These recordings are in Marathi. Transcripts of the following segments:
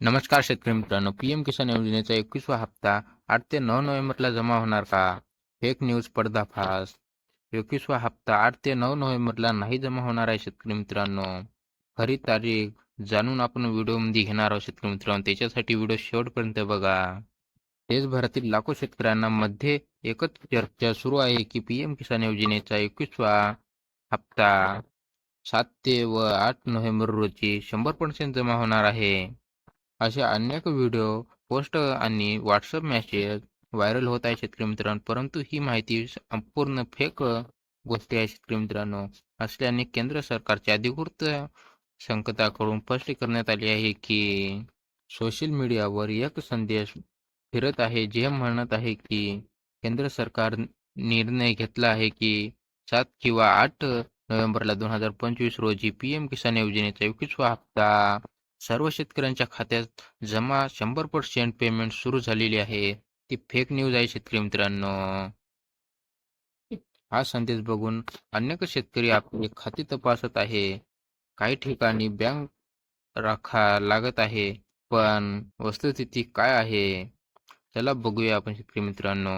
नमस्कार शेतकरी मित्रांनो पी एम किसान योजनेचा एकवीसवा हप्ता आठ ते नऊ नोव्हेंबरला जमा होणार का? फेक न्यूज पडदाफास एकवीसवा हप्ता आठ ते नऊ नोव्हेंबरला नाही जमा होणार आहे शेतकरी मित्रांनो. खरी तारीख जाणून आपण व्हिडिओमध्ये घेणार आहोत शेतकरी मित्रांनो. त्याच्यासाठी व्हिडिओ शेवटपर्यंत बघा. देशभरातील लाखो शेतकऱ्यांना मध्ये एकच चर्चा सुरू आहे की पी एम किसान योजनेचा एकवीसवा हप्ता सात ते व आठ नोव्हेंबर रोजी शंभर पर्सेंट जमा होणार आहे. असे अनेक व्हिडिओ पोस्ट आणि व्हॉट्सअप मेसेज व्हायरल होत आहे शेतकरी मित्रांनो. परंतु ही माहिती संपूर्ण फेक गोष्टी आहे शेतकरी मित्रांनो. असल्याने केंद्र सरकारच्या अधिकृत संकटाकडून स्पष्ट करण्यात आले आहे की सोशल मीडियावर एक संदेश फिरत आहे जे म्हणत आहे की केंद्र सरकार निर्णय घेतला आहे की सात किंवा आठ नोव्हेंबरला दोन हजार पंचवीस रोजी पी एम किसान योजनेचा एकवीसवा हप्ता सर्व शेतकऱ्यांच्या खात्यात जमा शंभर पर्सेंट पेमेंट सुरू झालेली आहे. ती फेक न्यूज आहे शेतकरी मित्रांनो. हा संदेश बघून अनेक शेतकरी आपले खाते तपासत आहे. काही ठिकाणी बँक राखा लागत आहे पण वस्तुस्थिती काय आहे? चला बघूया आपण शेतकरी मित्रांनो.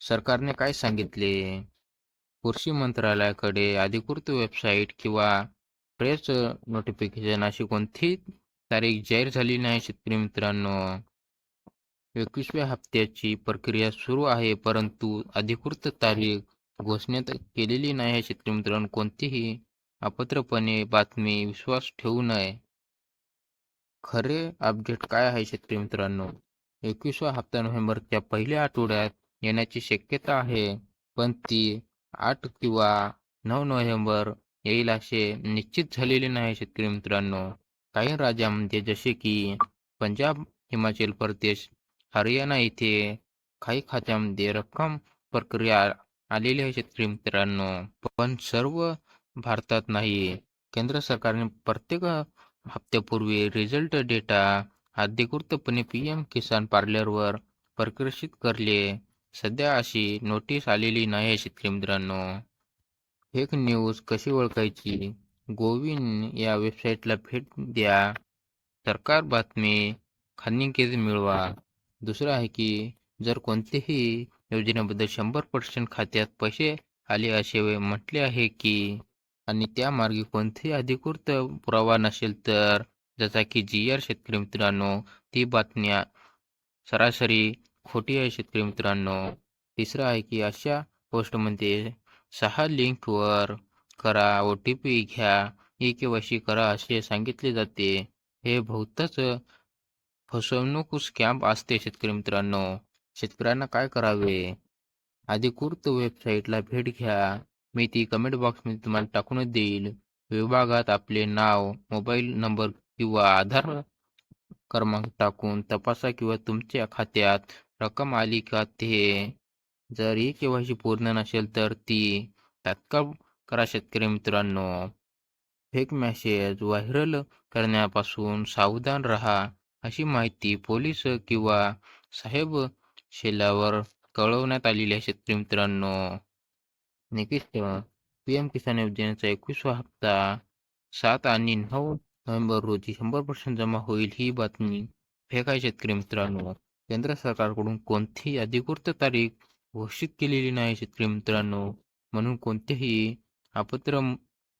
सरकारने काय सांगितले? कृषी मंत्रालयाकडे अधिकृत वेबसाईट किंवा प्रेस नोटिफिकेशन अशी कोणती तारीख जाहीर झाली नाही शेतकरी मित्रांनो. एकवीसव्या हप्त्याची प्रक्रिया सुरू आहे परंतु अधिकृत तारीख घोषणेत केलेली नाही शेतकरी मित्रांनो कोणतीही अपात्रपणे बातमी विश्वास ठेवू नये. खरे अपडेट काय आहे शेतकरी मित्रांनो? एकवीसवा हप्ता नोव्हेंबरच्या पहिल्या आठवड्यात येण्याची शक्यता आहे पण ती आठ किंवा नऊ नोव्हेंबर येईल असे निश्चित झालेले नाही शेतकरी मित्रांनो. काही राज्यांमध्ये जसे की पंजाब हिमाचल प्रदेश हरियाणा येथे काही खात्यामध्ये रक्कम प्रक्रिया आलेली आहे शेतकरी मित्रांनो. पण सर्व भारतात नाही. केंद्र सरकारने प्रत्येक हप्त्यापूर्वी रिझल्ट डेटा अधिकृतपणे पी एम किसान पार्लरवर प्रकाशित करले. सध्या अशी नोटीस आलेली नाही आहे शेतकरी मित्रांनो. फेक न्यूज कशी ओळखायची? गोविन या वेबसाईटला भेट द्या. सरकार बातमी खानिकेज मिळवा. दुसरं आहे की जर कोणतेही योजनेबद्दल शंभर पर्सेंट खात्यात पैसे आले असे म्हटले आहे की आणि त्या मार्गे कोणतेही अधिकृत पुरावा नसेल तर जसा की जी आर शेतकरी मित्रांनो ती बातम्या सरासरी खोटी आहे शेतकरी मित्रांनो. तिसरं आहे की अशा पोस्टमध्ये सहा लिंकवर करा ओ टी पी घ्या ई के वाय सी करा असे सांगितले जाते. हे बहुतच फसवणूक स्कॅम्प असते शेतकरी मित्रांनो. शेतकऱ्यांना काय करावे? अधिकृत वेबसाईटला भेट घ्या. मी ती कमेंट बॉक्समध्ये तुम्हाला टाकून देईल. विभागात आपले नाव मोबाईल नंबर किंवा आधार क्रमांक टाकून तपासा किंवा तुमच्या खात्यात रक्कम आली का ते. जर ही केवायसी पूर्ण नसेल तर ती तात्काळ करा शेतकरी मित्रांनो. फेक मेसेज व्हायरल करण्यापासून सावधान रहा अशी माहिती पोलीस किंवा साहेब शेलावर कळवण्यात आलेली आहे शेतकरी मित्रांनो. निकिष्ट पी एम किसान योजनेचा एकवीसवा हप्ता सात आणि नऊ नोव्हेंबर रोजी शंभर पर्सेंट जमा होईल ही बातमी फेक आहे शेतकरी मित्रांनो. केंद्र सरकारकडून कोणतीही अधिकृत तारीख घोषित केलेली नाही शेतकरी मित्रांनो. म्हणून कोणतेही कोणत्याही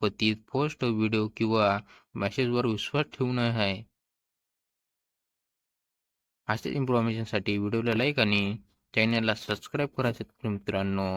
अपत्रपतीत पोस्ट व्हिडिओ किंवा मेसेजवर विश्वास ठेवू नये आहे अशाच इन्फॉर्मेशनसाठी व्हिडिओला लाईक आणि चॅनलला सबस्क्राईब करा मित्रांनो.